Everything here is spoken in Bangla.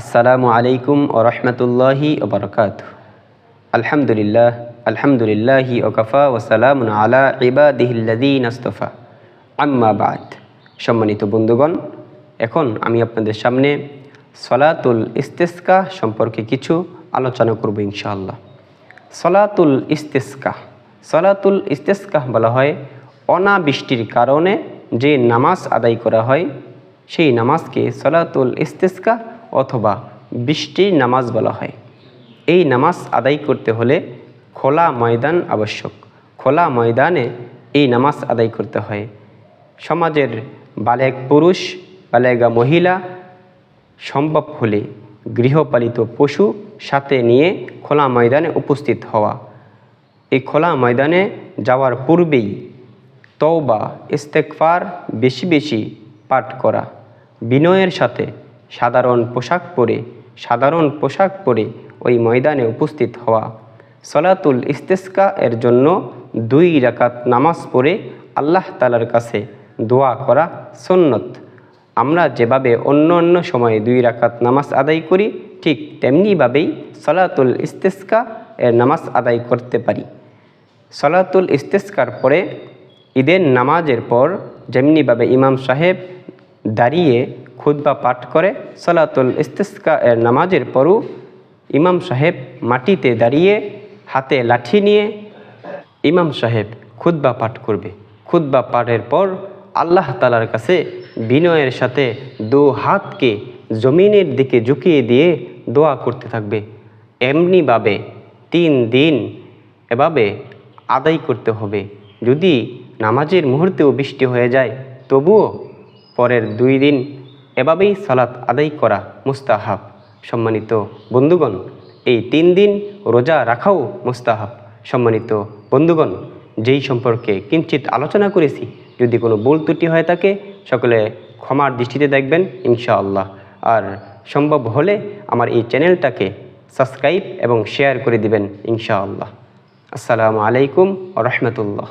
আসসালামু আলাইকুম ও রহমতুল্লাহি ওবরকাত আলহামদুলিল্লাহ, আলহামদুলিল্লাহি ওকফা ওসালামুন আলা ইবা ইবাদিহিল্লাদিন আস্তফা আম্মা বাদ। সম্মানিত বন্ধুগণ, এখন আমি আপনাদের সামনে সলাতুল ইস্তেস্কা সম্পর্কে কিছু আলোচনা করব ইনশাআল্লাহ। সলাতুল ইস্তেস্কা সলাতুল ইস্তেস্কা বলা হয় অনাবৃষ্টির কারণে যে নামাজ আদায় করা হয়, সেই নামাজকে সলাতুল ইস্তেস্কা অথবা বৃষ্টির নামাজ বলা হয়। এই নামাজ আদায় করতে হলে খোলা ময়দান আবশ্যক। খোলা ময়দানে এই নামাজ আদায় করতে হয়। সমাজের বালেক পুরুষ, বালেগা মহিলা সম্ভব হলে গৃহপালিত পশু সাথে নিয়ে খোলা ময়দানে উপস্থিত হওয়া। এই খোলা ময়দানে যাওয়ার পূর্বেই তওবা ইস্তেকফার বেশি বেশি পাঠ করা। বিনয়ের সাথে সাধারণ পোশাক পরে, সাধারণ পোশাক পরে ওই ময়দানে উপস্থিত হওয়া। সলাতুল ইস্তেস্কা এর জন্য দুই রাকাত নামাজ পড়ে আল্লাহ তালার কাছে দোয়া করা সন্নত। আমরা যেভাবে অন্য অন্য সময়ে দুই রাকাত নামাজ আদায় করি, ঠিক তেমনিভাবেই সলাতুল ইস্তেস্কা এর নামাজ আদায় করতে পারি। সলাতুল ইস্তেস্কার পরে ঈদের নামাজের পর যেমনিভাবে ইমাম সাহেব দাঁড়িয়ে খুদ্া পাঠ করে সলাতুল ইস্তেস্কা এর নামাজের পরও ইমাম সাহেব মাটিতে দাঁড়িয়ে হাতে লাঠি নিয়ে ইমাম সাহেব খুদ্া পাঠ করবে। খুদ্া পাঠের পর আল্লাহ তালার কাছে বিনয়ের সাথে দু হাতকে জমিনের দিকে ঝুঁকিয়ে দিয়ে দোয়া করতে থাকবে। এমনিভাবে তিন দিন এভাবে আদায় করতে হবে। যদি নামাজের মুহূর্তেও বৃষ্টি হয়ে যায়, তবুও পরের দুই দিন এভাবেই সালাত আদায় করা মুস্তাহাব। সম্মানিত বন্ধুগণ, এই তিন দিন রোজা রাখাও মুস্তাহাব। সম্মানিত বন্ধুগণ, যেই সম্পর্কে কিঞ্চিত আলোচনা করেছি, যদি কোনো ভুল ত্রুটি হয়ে থাকে, সকলে ক্ষমার দৃষ্টিতে দেখবেন, ইনশাআল্লাহ। আর সম্ভব হলে আমার এই চ্যানেলটাকে সাবস্ক্রাইব এবং শেয়ার করে দিবেন, ইনশাআল্লাহ। আসসালামু আলাইকুম রহমতুল্লাহ।